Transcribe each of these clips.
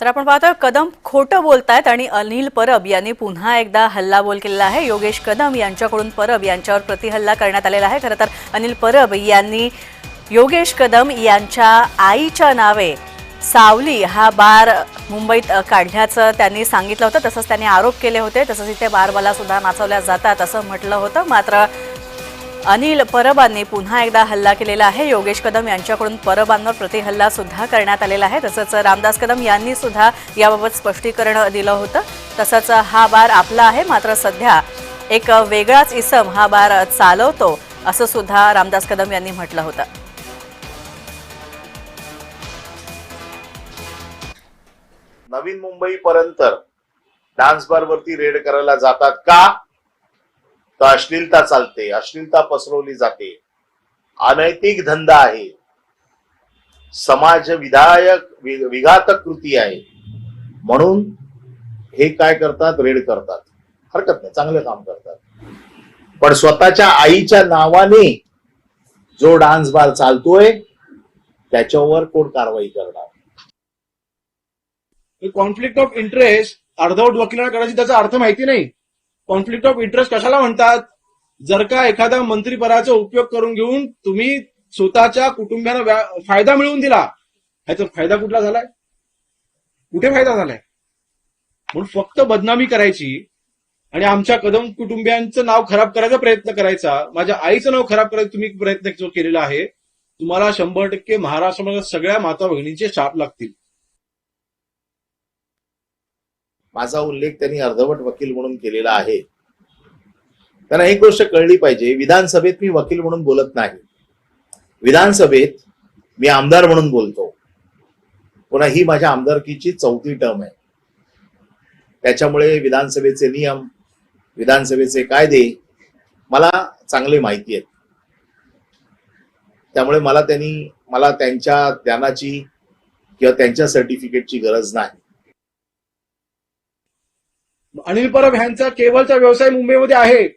तर आपण पाहतोय कदम खोटं बोलतायत आणि अनिल परब यांनी पुन्हा एकदा हल्लाबोल केलेला आहे. योगेश कदम यांच्याकडून परब यांच्यावर प्रतिहल्ला करण्यात आलेला आहे. खरं तर अनिल परब यांनी योगेश कदम यांच्या आईच्या नावे सावली हा बार मुंबईत काढल्याचं त्यांनी सांगितलं होतं. तसंच त्यांनी आरोप केले होते. तसंच इथे बारवाला सुद्धा नाचवल्या जातात असं म्हटलं होतं. मात्र अनिल परबांनी पुन्हा एकदा हल्ला केलेला आहे. योगेश कदम यांच्याकडून परबांवर प्रतिहल्ला सुद्धा करण्यात आलेला आहे. तसंच रामदास कदम यांनी सुद्धा याबाबत स्पष्टीकरण दिलं होतं. तसंच हा बार आपला आहे. मात्र सध्या एक वेगळाच इसम हा बार चालवतो असं सुद्धा रामदास कदम यांनी म्हटलं होतं. नवीन मुंबई पर्यंत डान्स बार वरती रेड करायला जातात का? तर अश्लीलता चालते अश्लीलता पसरवली जाते. अनैतिक धंदा आहे. समाज विधायक विघातक कृती आहे. म्हणून हे काय करतात? रेड करतात. हरकत नाही चांगलं काम करतात. पण स्वतःच्या आईच्या नावाने जो डान्स बार चालतोय त्याच्यावर कोण कारवाई करणार? कॉन्फ्लिक्ट ऑफ इंटरेस्ट अर्धवट वकिलांना कदाचित त्याचा अर्थ माहिती नाही. कॉन्फ्लिक्ट ऑफ इंटरेस्ट कशाला म्हणतात? जर का एखाद्या मंत्रीपदाचा उपयोग करून घेऊन तुम्ही स्वतःच्या कुटुंबियांना फायदा मिळवून दिला ह्याचा फायदा कुठला झालाय? कुठे फायदा झालाय? म्हणून फक्त बदनामी करायची आणि आमच्या कदम कुटुंबियांचं नाव खराब करायचा प्रयत्न करायचा माझ्या आईचं नाव खराब करायचा तुम्ही प्रयत्न जो केलेला आहे तुम्हाला शंभर टक्के महाराष्ट्रामध्ये सगळ्या माता भगिनींचे शाप लागतील. माझा उल्लेख त्यांनी अर्धवट वकील म्हणून केलेला आहे. त्यांना एक गोष्ट कळली पाहिजे विधानसभेत मी वकील म्हणून बोलत नाही. विधानसभेत मी आमदार म्हणून बोलतो. पुन्हा ही माझ्या आमदारकीची चौथी टर्म आहे. त्याच्यामुळे विधानसभेचे नियम विधानसभेचे कायदे मला चांगले माहिती आहेत. त्यामुळे मला त्यांनी मला त्यांच्या ज्ञानाची किंवा त्यांच्या सर्टिफिकेटची गरज नाही. अनिल परब ह्यांचा केबलचा व्यवसाय मुंबईमध्ये आहे.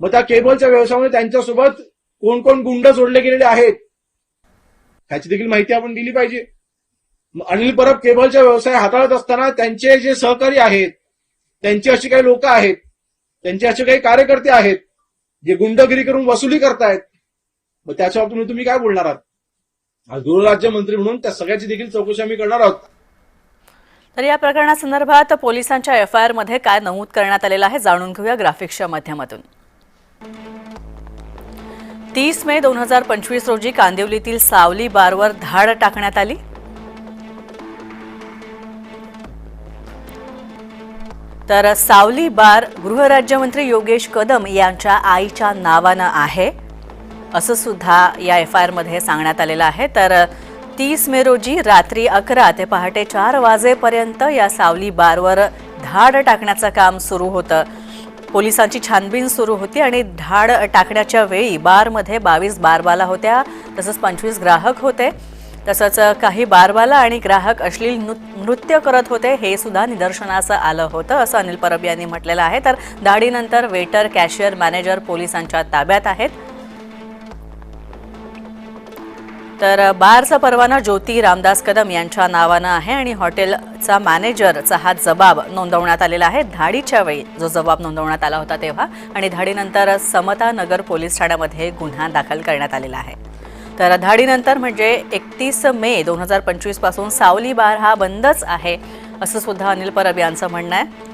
मग त्या केबलच्या व्यवसायामध्ये त्यांच्यासोबत कोण कोण गुंड जोडले गेलेले आहेत ह्याची देखील माहिती आपण दिली पाहिजे. अनिल परब केबलचा व्यवसाय हाताळत असताना त्यांचे जे सहकारी आहेत त्यांचे अशी काही लोक आहेत त्यांचे असे काही कार्यकर्ते आहेत जे गुंडगिरी करून वसुली करतायत मग त्याच्या बाबतीत तुम्ही काय बोलणार आहात? आज गृहराज्यमंत्री म्हणून त्या सगळ्याची देखील चौकशी आम्ही करणार आहोत. तर या प्रकरणासंदर्भात पोलिसांच्या एफ आय आरमध्ये काय नमूद करण्यात आलेलं आहे जाणून घेऊया ग्राफिक्सच्या माध्यमातून. तीस मे दोन हजार पंचवीस रोजी कांदिवलीतील सावली बारवर धाड टाकण्यात आली. तर सावली बार गृहराज्यमंत्री योगेश कदम यांच्या आईच्या नावानं आहे असं सुद्धा या एफ आय आरमध्ये सांगण्यात आलेलं आहे. तर तीस मे रोजी रात्री अकरा ते पहाटे चार वाजेपर्यंत या सावली बारवर धाड टाकण्याचं काम सुरू होतं. पोलिसांची छानबीन सुरू होती आणि धाड टाकण्याच्या वेळी बारमध्ये बावीस बारबाला होत्या तसंच पंचवीस ग्राहक होते. तसंच काही बारबाला आणि ग्राहक अश्लील नृ- नृत्य करत होते हे सुद्धा निदर्शनास आलं होतं असं अनिल परब यांनी म्हटलेलं आहे. तर दाढीनंतर वेटर कॅशियर मॅनेजर पोलिसांच्या ताब्यात आहेत. तर बारचा परवाना ज्योती रामदास कदम यांच्या नावानं आहे आणि हॉटेलचा मॅनेजरचा हा जबाब नोंदवण्यात आलेला आहे. धाडीच्या वेळी जो जबाब नोंदवण्यात आला होता तेव्हा आणि धाडीनंतर समता नगर पोलीस ठाण्यामध्ये गुन्हा दाखल करण्यात आलेला आहे. तर धाडीनंतर म्हणजे एकतीस मे दोन हजार पंचवीसपासून सावली बार हा बंदच आहे असं सुद्धा अनिल परब यांचं म्हणणं आहे.